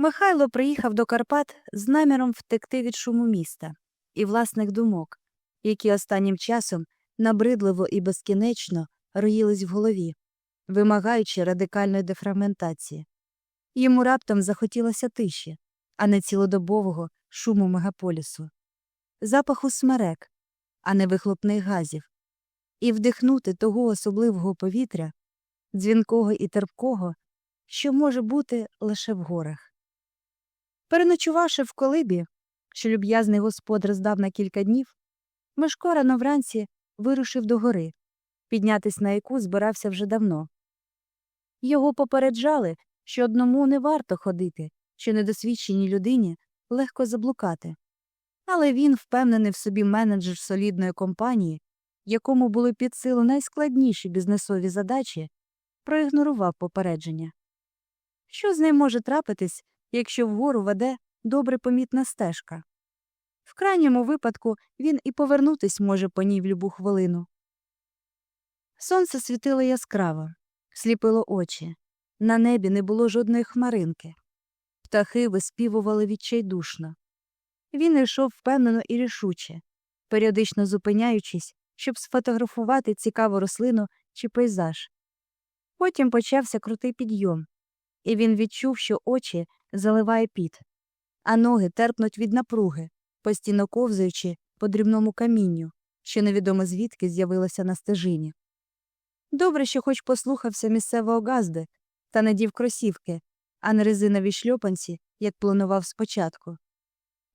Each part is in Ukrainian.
Михайло приїхав до Карпат з наміром втекти від шуму міста і власних думок, які останнім часом набридливо і безкінечно роїлись в голові, вимагаючи радикальної дефрагментації. Йому раптом захотілося тиші, а не цілодобового шуму мегаполісу, запаху смерек, а не вихлопних газів, і вдихнути того особливого повітря, дзвінкого і терпкого, що може бути лише в горах. Переночувавши в колибі, що люб'язний господар здав на кілька днів, Мишко рано вранці вирушив до гори, піднятись на яку збирався вже давно. Його попереджали, що одному не варто ходити, що недосвідченій людині легко заблукати. Але він, впевнений в собі менеджер солідної компанії, якому були під силу найскладніші бізнесові задачі, проігнорував попередження. Що з ним може трапитись, якщо вгору веде добре помітна стежка? В крайньому випадку він і повернутись може по ній в любу хвилину. Сонце світило яскраво, сліпило очі. На небі не було жодної хмаринки. Птахи виспівували відчайдушно. Він йшов впевнено і рішуче, періодично зупиняючись, щоб сфотографувати цікаву рослину чи пейзаж. Потім почався крутий підйом, і він відчув, що очі заливає піт, а ноги терпнуть від напруги, постійно ковзаючи по дрібному камінню, що невідомо звідки з'явилося на стежині. Добре, що хоч послухався місцевого газди та надів кросівки, а не резинові шльопанці, як планував спочатку.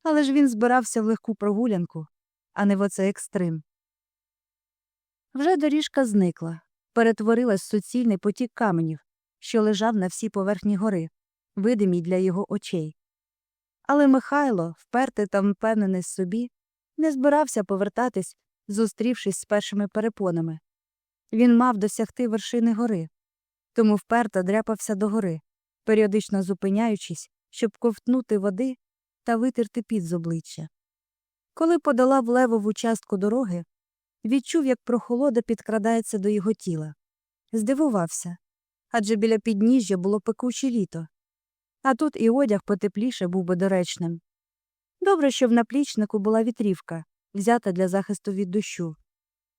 Але ж він збирався в легку прогулянку, а не в оцей екстрим. Вже доріжка зникла, перетворилась в суцільний потік каменів, що лежав на всій поверхні гори, видимій для його очей. Але Михайло, впертий та впевнений в собі, не збирався повертатись, зустрівшись з першими перепонами. Він мав досягти вершини гори, тому вперто дряпався до гори, періодично зупиняючись, щоб ковтнути води та витерти під з обличчя. Коли подолав левову частку дороги, відчув, як прохолода підкрадається до його тіла. Здивувався адже біля підніжжя було пекуче літо, а тут і одяг потепліше був би доречним. Добре, що в наплічнику була вітрівка, взята для захисту від дощу.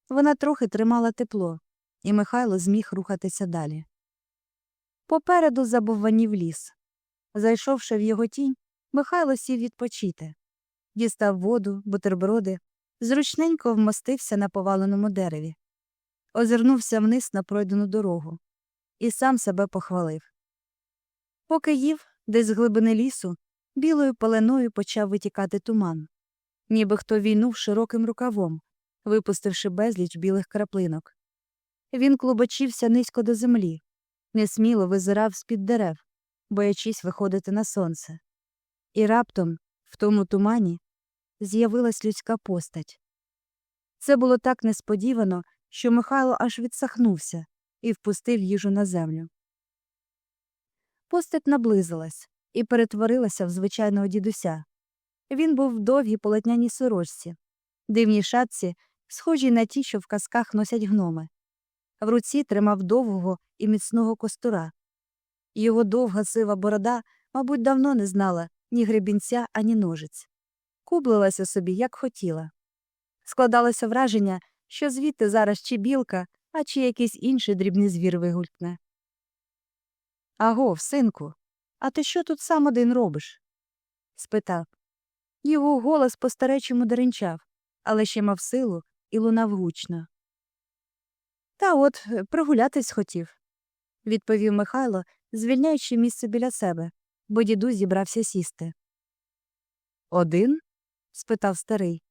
Вона трохи тримала тепло, і Михайло зміг рухатися далі. Попереду забовванів ліс. Зайшовши в його тінь, Михайло сів відпочити. Дістав воду, бутерброди, зручненько вмостився на поваленому дереві, озирнувся вниз на пройдену дорогу і сам себе похвалив. Поки їв, десь з глибини лісу, білою пеленою почав витікати туман, ніби хто війнув широким рукавом, випустивши безліч білих краплинок. Він клубочився низько до землі, несміло визирав з-під дерев, боячись виходити на сонце. І раптом, в тому тумані, з'явилась людська постать. Це було так несподівано, що Михайло аж відсахнувся і впустив їжу на землю. Постать наблизилась і перетворилася в звичайного дідуся. Він був в довгій полотняній сорочці, дивній шатці, схожій на ті, що в казках носять гноми. В руці тримав довгого і міцного костура. Його довга сива борода, мабуть, давно не знала ні гребінця, ані ножиць. Кублилася собі, як хотіла. Складалося враження, що звідти зараз чи білка, а чи якийсь інший дрібний звір вигулькне. Агов, синку, а ти що тут сам один робиш? спитав. Його голос по старечому деренчав, але ще мав силу і лунав гучно. Та от е, прогулятись хотів, відповів Михайло, звільняючи місце біля себе, бо дідусь зібрався сісти. Один? спитав старий.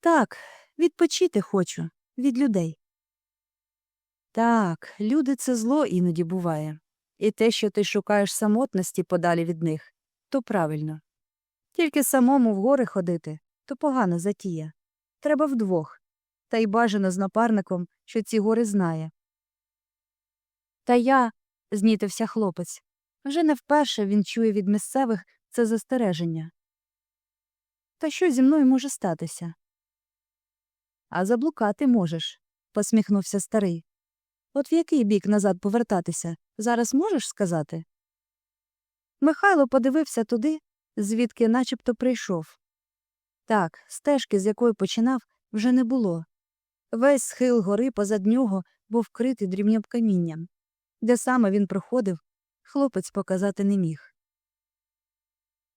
Так, відпочити хочу від людей. Так, люди це зло іноді буває, і те, що ти шукаєш самотності подалі від них, то правильно. Тільки самому в гори ходити то погана затія. Треба вдвох, та й бажано з напарником, що ці гори знає. Та я, знітився хлопець, вже не вперше він чує від місцевих це застереження. Та що зі мною може статися? А заблукати можеш, посміхнувся старий. От в який бік назад повертатися, зараз можеш сказати? Михайло подивився туди, звідки начебто прийшов. Так, стежки, з якої починав, вже не було. Весь схил гори позад нього був вкритий дрібним камінням. Де саме він проходив, хлопець показати не міг.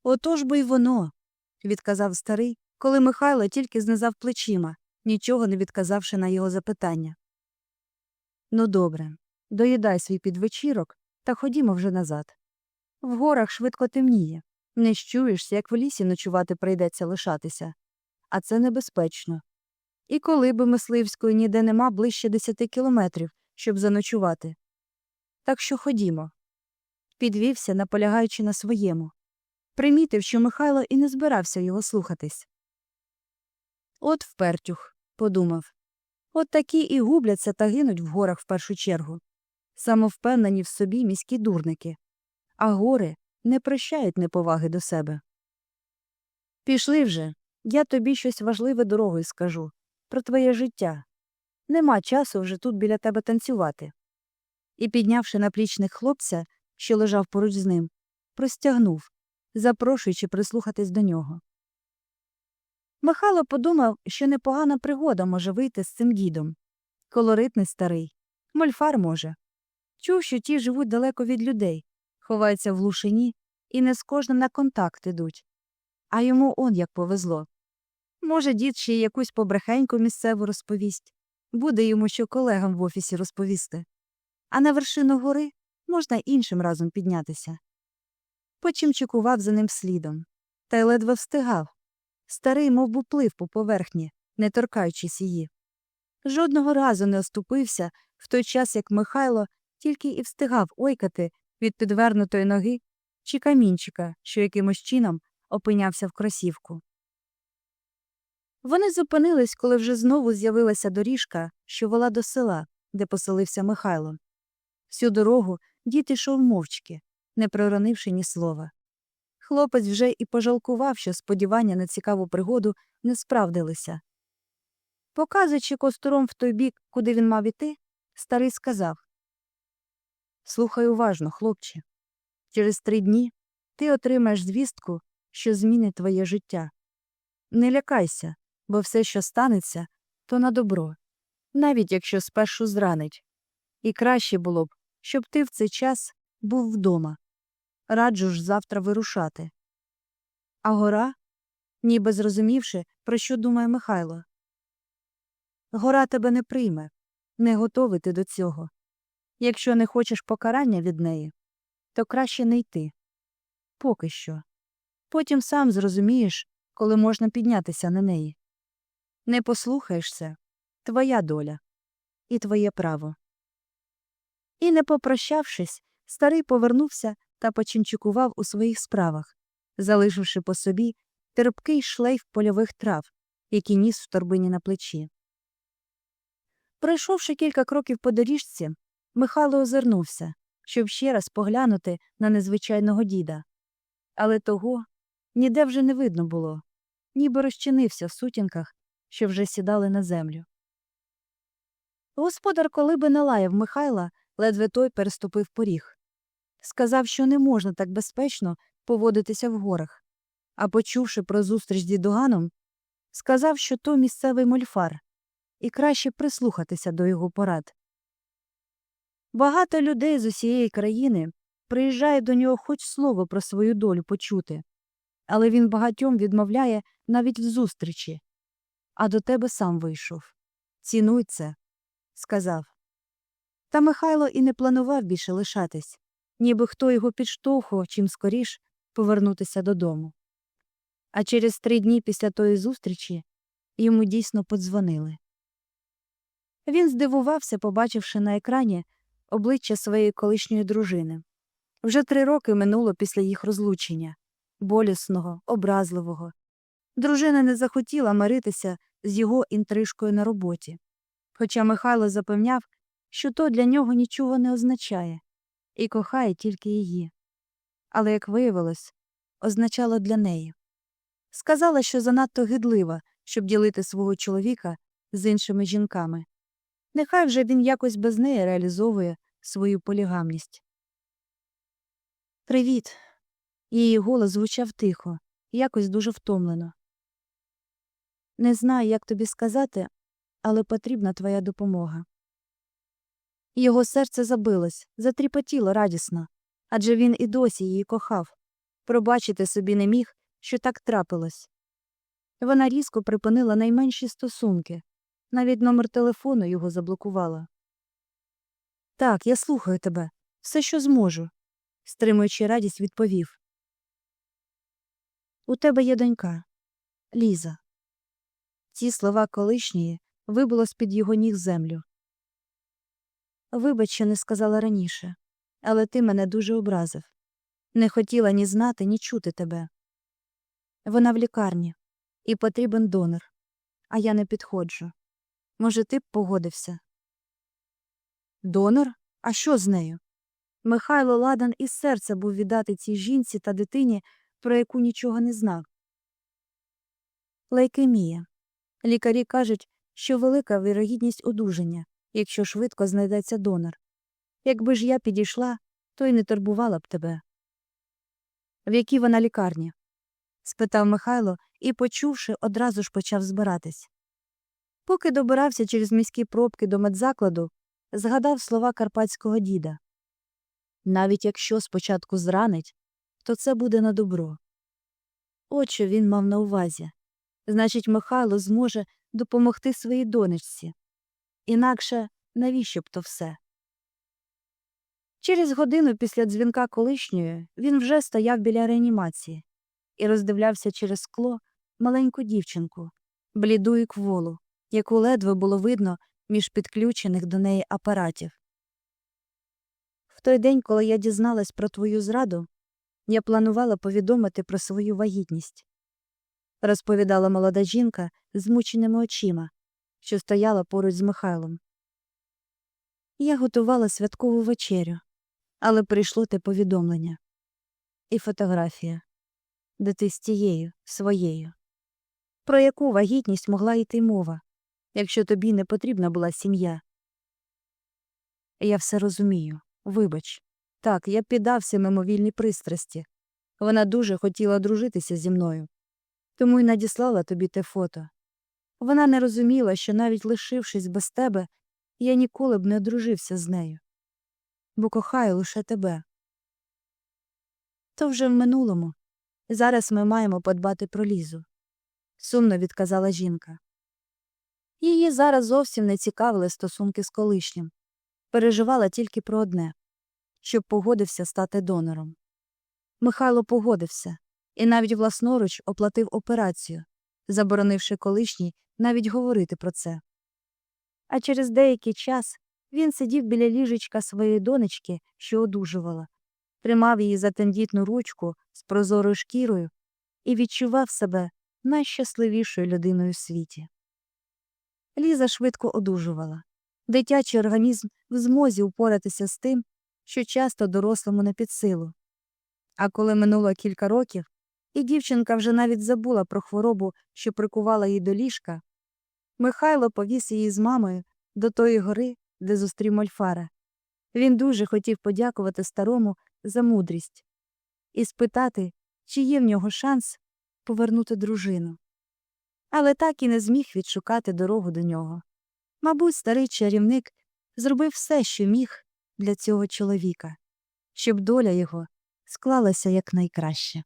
Отож бо й воно, відказав старий, коли Михайло тільки знизав плечима, нічого не відказавши на його запитання. Ну, добре, доїдай свій підвечірок та ходімо вже назад. В горах швидко темніє. Не щуєшся, як в лісі ночувати прийдеться лишатися. А це небезпечно. І коли би мисливської ніде нема ближче десяти кілометрів, щоб заночувати. Так що ходімо. Підвівся, наполягаючи на своєму. Примітив, що Михайло і не збирався його слухатись. От впертюх, подумав. От такі і губляться та гинуть в горах в першу чергу. Самовпевнені в собі міські дурники. А гори не прощають неповаги до себе. Пішли вже, я тобі щось важливе дорогою скажу про твоє життя. Нема часу вже тут біля тебе танцювати. І, піднявши наплічник хлопця, що лежав поруч з ним, простягнув, запрошуючи прислухатись до нього. Михайло подумав, що непогана пригода може вийти з цим дідом. Колоритний старий, мольфар може. Чув, що ті живуть далеко від людей, ховаються в глушині і не з кожним на контакт ідуть. А йому он як повезло. Може, дід ще якусь побрехеньку місцеву розповість, буде йому що колегам в офісі розповісти. А на вершину гори можна іншим разом піднятися. Потім чекував за ним слідом, та й ледве встигав. Старий мов би, плив по поверхні, не торкаючись її. Жодного разу не оступився, в той час як Михайло тільки і встигав ойкати від підвернутої ноги чи камінчика, що якимось чином опинявся в кросівку. Вони зупинились, коли вже знову з'явилася доріжка, що вела до села, де поселився Михайло. Всю дорогу дід ішов мовчки, не проронивши ні слова. Хлопець вже і пожалкував, що сподівання на цікаву пригоду не справдилися. Показуючи костуром в той бік, куди він мав іти, старий сказав Слухай уважно, хлопче. Через три дні ти отримаєш звістку, що змінить твоє життя. Не лякайся, бо все, що станеться, то на добро, навіть якщо спершу зранить. І краще було б, щоб ти в цей час був вдома. Раджу ж завтра вирушати. А гора, ніби зрозумівши, про що думає Михайло. Гора тебе не прийме, не готовий ти до цього. Якщо не хочеш покарання від неї, то краще не йти. Поки що. Потім сам зрозумієш, коли можна піднятися на неї. Не послухаєшся твоя доля і твоє право. І, не попрощавшись, старий повернувся та починчукував у своїх справах, залишивши по собі терпкий шлейф польових трав, які ніс в торбині на плечі. Пройшовши кілька кроків по доріжці, Михайло озирнувся, щоб ще раз поглянути на незвичайного діда. Але того ніде вже не видно було, ніби розчинився в сутінках, що вже сідали на землю. Господар, коли би налаяв Михайла, ледве той переступив поріг. Сказав, що не можна так безпечно поводитися в горах, а почувши про зустріч з дідуганом, сказав, що то місцевий мольфар, і краще прислухатися до його порад. Багато людей з усієї країни приїжджає до нього хоч слово про свою долю почути, але він багатьом відмовляє навіть в зустрічі. А до тебе сам вийшов. Цінуй це, сказав. Та Михайло і не планував більше лишатись, ніби хто його підштовхував чим скоріш повернутися додому. А через три дні після тої зустрічі йому дійсно подзвонили. Він здивувався, побачивши на екрані обличчя своєї колишньої дружини. Вже три роки минуло після їх розлучення болісного, образливого. Дружина не захотіла миритися з його інтрижкою на роботі. Хоча Михайло запевняв, що то для нього нічого не означає і кохає тільки її. Але, як виявилось, означало для неї. Сказала, що занадто гидлива, щоб ділити свого чоловіка з іншими жінками. Нехай вже він якось без неї реалізовує свою полігамність. Привіт, Її голос звучав тихо, якось дуже втомлено. Не знаю, як тобі сказати, але потрібна твоя допомога. Його серце забилось, затріпотіло радісно, адже він і досі її кохав. Пробачити собі не міг, що так трапилось. Вона різко припинила найменші стосунки, навіть номер телефону його заблокувала. Так, я слухаю тебе, все, що зможу, стримуючи радість, відповів. У тебе є донька, Ліза. Ці слова колишньої вибило з-під його ніг землю. Вибач, що не сказала раніше, але ти мене дуже образив. Не хотіла ні знати, ні чути тебе. Вона в лікарні, і потрібен донор, а я не підходжу. Може, ти б погодився? Донор? А що з нею? Михайло Ладан із серця був віддати цій жінці та дитині, про яку нічого не знав. Лейкемія. Лікарі кажуть, що велика вірогідність одужання, якщо швидко знайдеться донор. Якби ж я підійшла, то й не турбувала б тебе. В якій вона лікарні? спитав Михайло і, почувши, одразу ж почав збиратись. Поки добирався через міські пробки до медзакладу, згадав слова карпатського діда навіть якщо спочатку зранить, то це буде на добро. От що він мав на увазі. Значить, Михайло зможе допомогти своїй донечці. Інакше навіщо б то все? Через годину після дзвінка колишньої він вже стояв біля реанімації і роздивлявся через скло маленьку дівчинку, бліду і кволу, яку ледве було видно між підключених до неї апаратів. В той день, коли я дізналась про твою зраду, я планувала повідомити про свою вагітність, розповідала молода жінка змученими очима, що стояла поруч з Михайлом. Я готувала святкову вечерю, але прийшло те повідомлення і фотографія, де ти з тією, своєю. Про яку вагітність могла йти мова, якщо тобі не потрібна була сім'я? Я все розумію. Вибач. Так, я піддався мимовільній пристрасті. Вона дуже хотіла дружитися зі мною, тому й надіслала тобі те фото. Вона не розуміла, що навіть лишившись без тебе, я ніколи б не одружився з нею, бо кохаю лише тебе. То вже в минулому. Зараз ми маємо подбати про лізу, сумно відказала жінка. Її зараз зовсім не цікавили стосунки з колишнім переживала тільки про одне щоб погодився стати донором. Михайло погодився і навіть власноруч оплатив операцію, заборонивши колишній навіть говорити про це. А через деякий час він сидів біля ліжечка своєї донечки, що одужувала, тримав її за тендітну ручку з прозорою шкірою і відчував себе найщасливішою людиною в світі. Ліза швидко одужувала. Дитячий організм в змозі упоратися з тим, що часто дорослому не під силу. А коли минуло кілька років, і дівчинка вже навіть забула про хворобу, що прикувала її до ліжка, Михайло повіз її з мамою до тої гори, де зустрів Мольфара. Він дуже хотів подякувати старому за мудрість і спитати, чи є в нього шанс повернути дружину. Але так і не зміг відшукати дорогу до нього. Мабуть, старий чарівник зробив все, що міг для цього чоловіка, щоб доля його склалася якнайкраще.